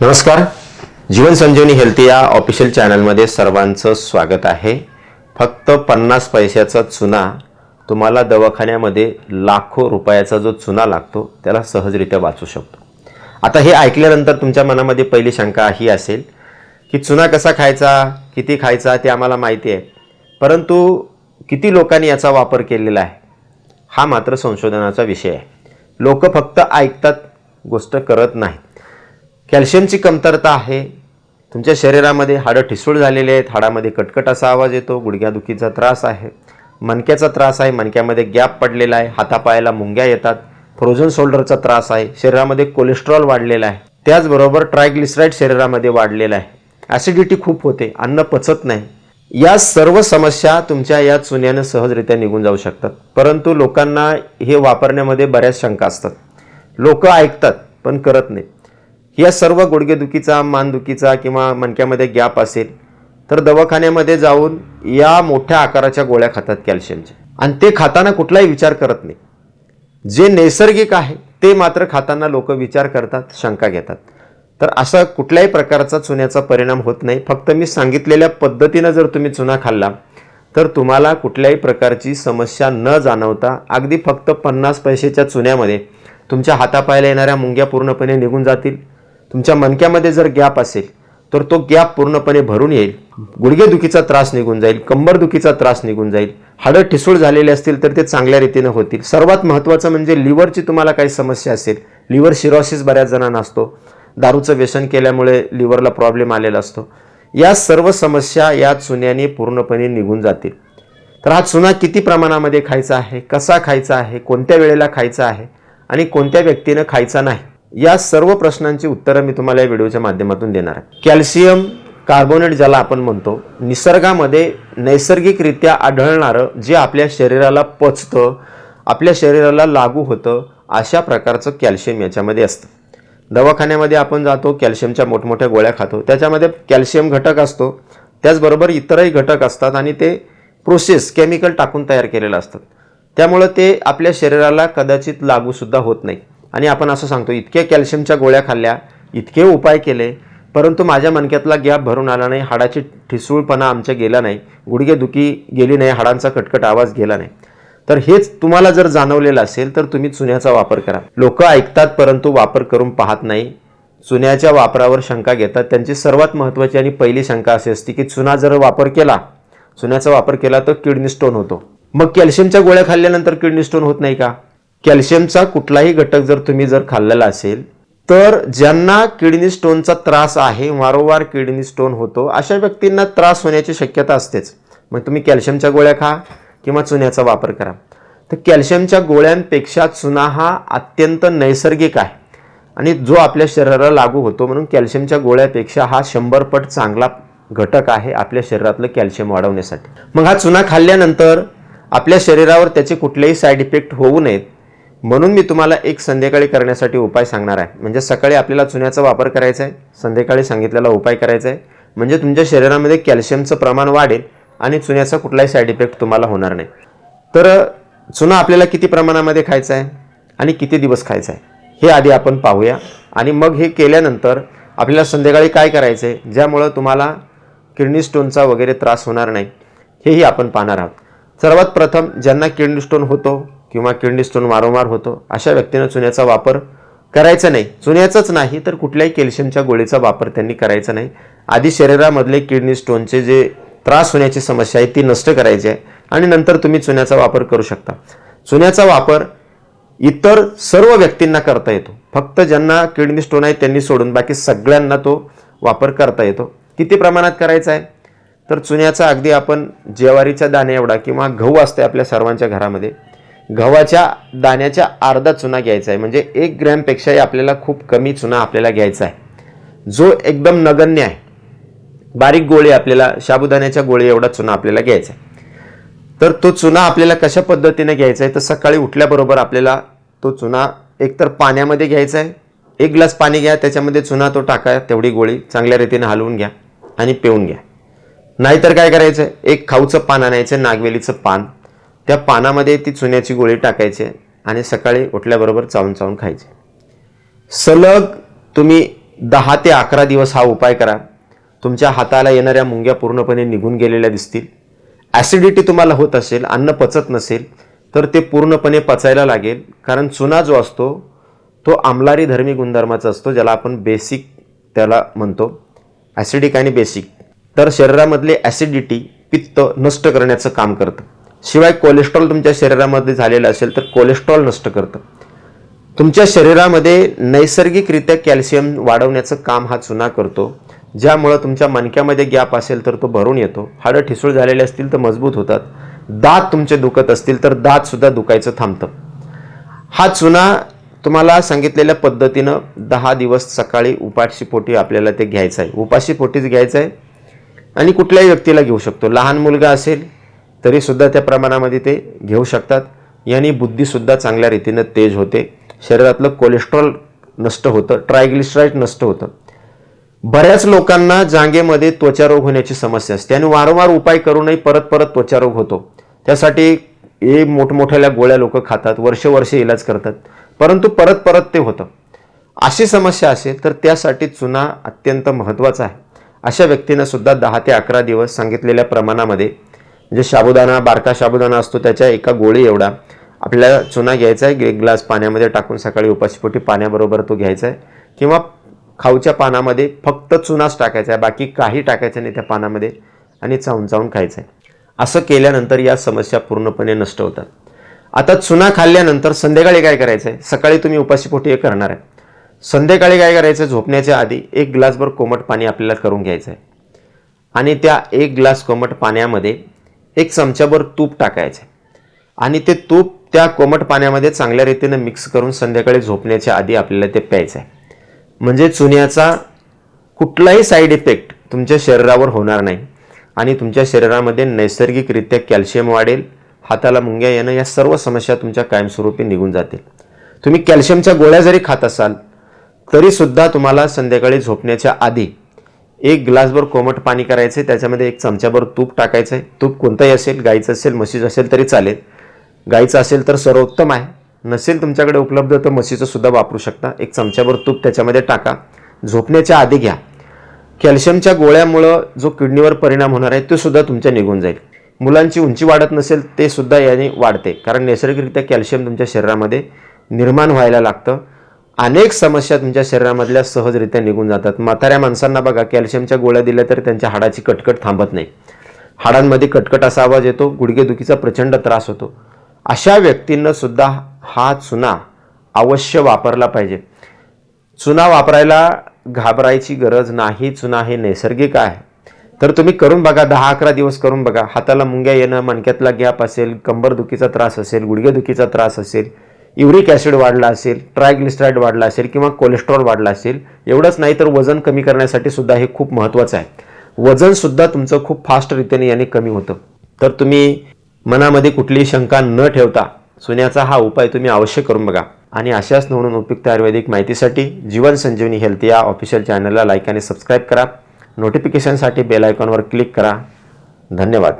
नमस्कार. जीवन संजीवनी हेल्थ या ऑफिशियल चॅनलमध्ये सर्वांचं स्वागत आहे. फक्त पन्नास पैशाचा चुना तुम्हाला दवाखान्यामध्ये लाखो रुपयाचा जो चुना लागतो त्याला सहजरित्या वाचू शकतो. आता हे ऐकल्यानंतर तुमच्या मनामध्ये पहिली शंका ही असेल की चुना कसा खायचा किती खायचा ते आम्हाला माहिती आहे. परंतु किती लोकांनी याचा वापर केलेला आहे हा मात्र संशोधनाचा विषय आहे. लोक फक्त ऐकतात गोष्ट करत नाहीत. कॅल्शियमची कमतरता आहे. तुमच्या शरीरामध्ये हाडं ठिसूळ झालेले आहेत. हाडामध्ये कटकट असा आवाज येतो. गुडघ्यादुखीचा त्रास आहे. मणक्याचा त्रास आहे. मणक्यामध्ये गॅप पडलेला आहे. हातापायाला मुंग्या येतात. फ्रोझन शोल्डरचा त्रास आहे. शरीरामध्ये कोलेस्ट्रॉल वाढलेला आहे. त्याचबरोबर ट्रायग्लिसराईड शरीरामध्ये वाढलेला आहे. ॲसिडिटी खूप होते. अन्न पचत नाही. या सर्व समस्या तुमच्या या चुन्यानं सहजरित्या निघून जाऊ शकतात. परंतु लोकांना हे वापरण्यामध्ये बऱ्याच शंका असतात. लोक ऐकतात पण करत नाहीत. या सर्व गुडघेदुखीचा मानदुखीचा किंवा मणक्यामध्ये गॅप असेल तर दवाखान्यामध्ये जाऊन या मोठ्या आकाराच्या गोळ्या खातात कॅल्शियमच्या. आणि ते खाताना कुठलाही विचार करत नाही. जे नैसर्गिक आहे ते मात्र खाताना लोक विचार करतात शंका घेतात. तर असा कुठल्याही प्रकारचा चुन्याचा परिणाम होत नाही. फक्त मी सांगितलेल्या पद्धतीनं जर तुम्ही चुना खाल्ला तर तुम्हाला कुठल्याही प्रकारची समस्या न जाणवता अगदी फक्त पन्नास पैशाच्या चुन्यामध्ये तुमच्या हातापायाला येणाऱ्या मुंग्या पूर्णपणे निघून जातील. तुमच्या मणक्यामध्ये जर गॅप असेल तर तो गॅप पूर्णपणे भरून येईल. गुडघेदुखीचा त्रास निघून जाईल कंबरदुखीचा त्रास निघून जाईल हाडं ठिसूळ झालेले असतील तर ते चांगल्या रीतीनं होतील. सर्वात महत्त्वाचं म्हणजे लिव्हरची तुम्हाला काही समस्या असेल लिव्हर शिरोसिस बऱ्याच जणांना असतो. दारूचं व्यसन केल्यामुळे लिव्हरला प्रॉब्लेम आलेला असतो. या सर्व समस्या या चुन्याने पूर्णपणे निघून जातील. तर हा चुना किती प्रमाणामध्ये खायचा आहे कसा खायचा आहे कोणत्या वेळेला खायचा आहे आणि कोणत्या व्यक्तीनं खायचा नाही? या सर्व प्रश्नांची उत्तरं मी तुम्हाला या व्हिडिओच्या माध्यमातून देणार आहे. कॅल्शियम कार्बोनेट ज्याला आपण म्हणतो निसर्गामध्ये नैसर्गिकरित्या आढळणारं जे आपल्या शरीराला पचतं आपल्या शरीराला लागू होतं अशा प्रकारचं कॅल्शियम याच्यामध्ये असतं. दवाखान्यामध्ये आपण जातो कॅल्शियमच्या मोठमोठ्या गोळ्या खातो. त्याच्यामध्ये कॅल्शियम घटक असतो. त्याचबरोबर इतरही घटक असतात आणि ते प्रोसेस केमिकल टाकून तयार केलेलं असतात त्यामुळं ते आपल्या शरीराला कदाचित लागूसुद्धा होत नाही. आणि आपण असं सांगतो इतके कॅल्शियमच्या गोळ्या खाल्ल्या इतके उपाय केले परंतु माझ्या मणक्यातला गॅप भरून आला नाही हाडाची ठिसूळपणा आमच्या गेला नाही गुडघेदुखी गेली नाही हाडांचा कटकट आवाज गेला नाही. तर हेच तुम्हाला जर जाणवलेलं असेल तर तुम्ही चुन्याचा वापर करा. लोक ऐकतात परंतु वापर करून पाहत नाही. चुन्याच्या वापरावर शंका घेतात. त्यांची सर्वात महत्त्वाची आणि पहिली शंका अशी असते की चुना जर वापर केला चुन्याचा वापर केला तर किडनी स्टोन होतो. मग कॅल्शियमच्या गोळ्या खाल्ल्यानंतर किडनी स्टोन होत नाही का? कॅल्शियमचा कुठलाही घटक जर तुम्ही जर खाल्लेला असेल तर ज्यांना किडनी स्टोनचा त्रास आहे वारंवार किडनी स्टोन होतो अशा व्यक्तींना त्रास होण्याची शक्यता असतेच. मग तुम्ही कॅल्शियमच्या गोळ्या खा किंवा चुन्याचा वापर करा. तर कॅल्शियमच्या गोळ्यांपेक्षा चुना हा अत्यंत नैसर्गिक आहे आणि जो आपल्या शरीराला लागू होतो म्हणून कॅल्शियमच्या गोळ्यापेक्षा हा शंभर पट चांगला घटक आहे आपल्या शरीरातलं कॅल्शियम वाढवण्यासाठी. मग हा चुना खाल्ल्यानंतर आपल्या शरीरावर त्याचे कुठलेही साईड इफेक्ट होऊ नयेत. म्हणून मी तुम्हाला एक संध्याकाळी करण्यासाठी उपाय सांगणार आहे. म्हणजे सकाळी आपल्याला चुन्याचा वापर करायचा आहे. संध्याकाळी सांगितलेला उपाय करायचा आहे. म्हणजे तुमच्या शरीरामध्ये कॅल्शियमचं प्रमाण वाढेल आणि चुन्याचा कुठलाही साईड इफेक्ट तुम्हाला होणार नाही. तर चुना आपल्याला किती प्रमाणामध्ये खायचा आहे आणि किती दिवस खायचा आहे हे आधी आपण पाहूया. आणि मग हे केल्यानंतर आपल्याला संध्याकाळी काय करायचं आहे ज्यामुळं तुम्हाला किडनी स्टोनचा वगैरे त्रास होणार नाही हेही आपण पाहणार आहोत. सर्वात प्रथम ज्यांना किडनी स्टोन होतो किंवा किडनी स्टोन वारंवार होतो अशा व्यक्तीनं चुन्याचा वापर करायचा नाही. चुन्याचंच नाही तर कुठल्याही कॅल्शियमच्या गोळीचा वापर त्यांनी करायचा नाही. आधी शरीरामधले किडनी स्टोनचे जे त्रास होण्याची समस्या आहे ती नष्ट करायची आहे आणि नंतर तुम्ही चुन्याचा वापर करू शकता. चुन्याचा वापर इतर सर्व व्यक्तींना करता येतो. फक्त ज्यांना किडनी स्टोन आहे त्यांनी सोडून बाकी सगळ्यांना तो वापर करता येतो. किती प्रमाणात करायचा आहे? तर चुन्याचा अगदी आपण ज्वारीच्या दाण्या एवढा किंवा गहू असते आपल्या सर्वांच्या घरामध्ये गव्हाच्या दाण्याच्या अर्धा चुना घ्यायचा आहे. म्हणजे एक ग्रॅमपेक्षाही आपल्याला खूप कमी चुना आपल्याला घ्यायचा आहे. जो एकदम नगण्य आहे. बारीक गोळी आपल्याला साबुदाण्याच्या गोळी एवढा चुना आपल्याला घ्यायचा आहे. तर तो चुना आपल्याला कशा पद्धतीने घ्यायचा आहे? तर सकाळी उठल्याबरोबर आपल्याला तो चुना एकतर पाण्यामध्ये घ्यायचा आहे. एक ग्लास पाणी घ्या त्याच्यामध्ये चुना तो टाका तेवढी गोळी चांगल्या रीतीने हलवून घ्या आणि पिऊन घ्या. नाहीतर काय करायचं एक खाऊचं पान आणायचं नागवेलीचं पान. त्या पानामध्ये ती चुन्याची गोळी टाकायची आणि सकाळी उठल्याबरोबर चावून चावून खायचे. सलग तुम्ही दहा ते अकरा दिवस हा उपाय करा. तुमच्या हाताला येणाऱ्या मुंग्या पूर्णपणे निघून गेलेल्या दिसतील. ॲसिडिटी तुम्हाला होत असेल अन्न पचत नसेल तर ते पूर्णपणे पचायला लागेल. कारण चुना जो असतो तो आमलारी धर्मी गुणधर्माचा असतो ज्याला आपण बेसिक त्याला म्हणतो. ॲसिडिक आणि बेसिक तर शरीरामधले ॲसिडिटी पित्त नष्ट करण्याचं काम करतं. शिवाय कोलेस्ट्रॉल तुमच्या शरीरामध्ये झालेलं असेल तर कोलेस्ट्रॉल नष्ट करतं. तुमच्या शरीरामध्ये नैसर्गिकरित्या कॅल्शियम वाढवण्याचं काम हा चुना करतो ज्यामुळं तुमच्या मणक्यामध्ये गॅप असेल तर तो भरून येतो. हाडं ठिसूळ झालेले असतील तर मजबूत होतात. दात तुमचे दुखत असतील तर दातसुद्धा दुखायचं थांबतं. हा चुना तुम्हाला सांगितलेल्या पद्धतीनं दहा दिवस सकाळी उपाशी पोटी आपल्याला ते घ्यायचं आहे. उपाशी पोटीच घ्यायचं आहे आणि कुठल्याही व्यक्तीला घेऊ शकतो. लहान मुलगा असेल तरीसुद्धा त्या प्रमाणामध्ये ते घेऊ शकतात. याने बुद्धीसुद्धा चांगल्या रीतीनं तेज होते. शरीरातलं कोलेस्ट्रॉल नष्ट होतं. ट्रायग्लिस्ट्राईड नष्ट होतं. बऱ्याच लोकांना जांगेमध्ये त्वचारोग होण्याची समस्या असते. आणि वारंवार उपाय करूनही परत परत त्वचारोग होतो. त्यासाठी हे मोठमोठ्याल्या गोळ्या लोक खातात. वर्ष वर्ष इलाज करतात. परंतु परत परत ते होतं. अशी समस्या असेल तर त्यासाठी चुना अत्यंत महत्त्वाचा आहे. अशा व्यक्तींना सुद्धा दहा ते अकरा दिवस सांगितलेल्या प्रमाणामध्ये जे साबुदाणा बारका साबुदाणा असतो त्याच्या एका गोळी एवढा. आपल्याला चुना घ्यायचा आहे एक ग्लास पाण्यामध्ये टाकून सकाळी उपाशीपोटी पाण्याबरोबर तो घ्यायचा आहे. किंवा खाऊच्या पानामध्ये फक्त चुनाच टाकायचा आहे बाकी काही टाकायचं नाही त्या पानामध्ये आणि चावून चावून खायचं आहे. असं केल्यानंतर या समस्या पूर्णपणे नष्ट होतात. आता चुना खाल्ल्यानंतर संध्याकाळी काय करायचं आहे सकाळी तुम्ही उपाशीपोटी हे करणार आहे. संध्याकाळी काय करायचं झोपण्याच्या आधी एक ग्लासभर कोमट पाणी आपल्याला करून घ्यायचं आहे आणि त्या एक ग्लास कोमट पाण्यामध्ये एक चमच्याभर तूप टाकायचं. आणि ते तूप त्या कोमट पाण्यामध्ये चांगल्या रीतीनं मिक्स करून संध्याकाळी झोपण्याच्या आधी आपल्याला ते प्यायचं आहे म्हणजे चुन्याचा कुठलाही साईड इफेक्ट तुमच्या शरीरावर होणार नाही. आणि तुमच्या शरीरामध्ये नैसर्गिकरित्या कॅल्शियम वाढेल हाताला मुंग्या येणं या सर्व समस्या तुमच्या कायमस्वरूपी निघून जातील. तुम्ही कॅल्शियमच्या गोळ्या जरी खात असाल तरीसुद्धा तुम्हाला संध्याकाळी झोपण्याच्या आधी एक ग्लासभर कोमट पाणी करायचे त्याच्यामध्ये एक चमच्याभर तूप टाकायचं आहे तूप कोणतंही असेल गाईचं असेल म्हशीचं असेल तरी चालेल. गाईचं असेल तर सर्वोत्तम आहे. नसेल तुमच्याकडे उपलब्ध तर म्हशीचं सुद्धा वापरू शकता. एक चमच्याभर तूप त्याच्यामध्ये टाका. झोपण्याच्या आधी घ्या. कॅल्शियमच्या गोळ्यामुळं जो किडनीवर परिणाम होणार आहे तो सुद्धा तुमच्या निघून जाईल. मुलांची उंची वाढत नसेल ते सुद्धा याने वाढते. कारण नैसर्गिकरित्या कॅल्शियम तुमच्या शरीरामध्ये निर्माण व्हायला लागतं. अनेक समस्या तुमच्या शरीरामधल्या सहजरित्या निघून जातात. म्हाताऱ्या माणसांना बघा कॅल्शियमच्या गोळ्या दिल्या तर त्यांच्या हाडाची कटकट थांबत नाही. हाडांमध्ये कटकट असा आवाज येतो गुडघेदुखीचा प्रचंड त्रास होतो. अशा व्यक्तींना सुद्धा हा चुना अवश्य वापरला पाहिजे. चुना वापरायला घाबरायची गरज नाही. चुना हे नैसर्गिक आहे. तर तुम्ही करून बघा दहा अकरा दिवस करून बघा. हाताला मुंग्या येणं मणक्यातला गॅप असेल कंबरदुखीचा त्रास असेल गुडघेदुखीचा त्रास असेल युरिक ॲसिड वाढला असेल ट्रायग्लिस्टराईड वाढला असेल किंवा कोलेस्ट्रॉल वाढला असेल एवढंच नाही तर वजन कमी करण्यासाठी सुद्धा हे खूप महत्त्वाचं आहे. वजनसुद्धा तुमचं खूप फास्ट रीतीने याने कमी होतं. तर तुम्ही मनामध्ये कुठलीही शंका न ठेवता सोन्याचा हा उपाय तुम्ही अवश्य करून बघा. आणि अशाच नवनून उपयुक्त आयुर्वेदिक माहितीसाठी जीवन संजीवनी हेल्थ या ऑफिशियल चॅनलला लाईक आणि सबस्क्राईब करा. नोटिफिकेशनसाठी बेल आयकॉनवर क्लिक करा. धन्यवाद.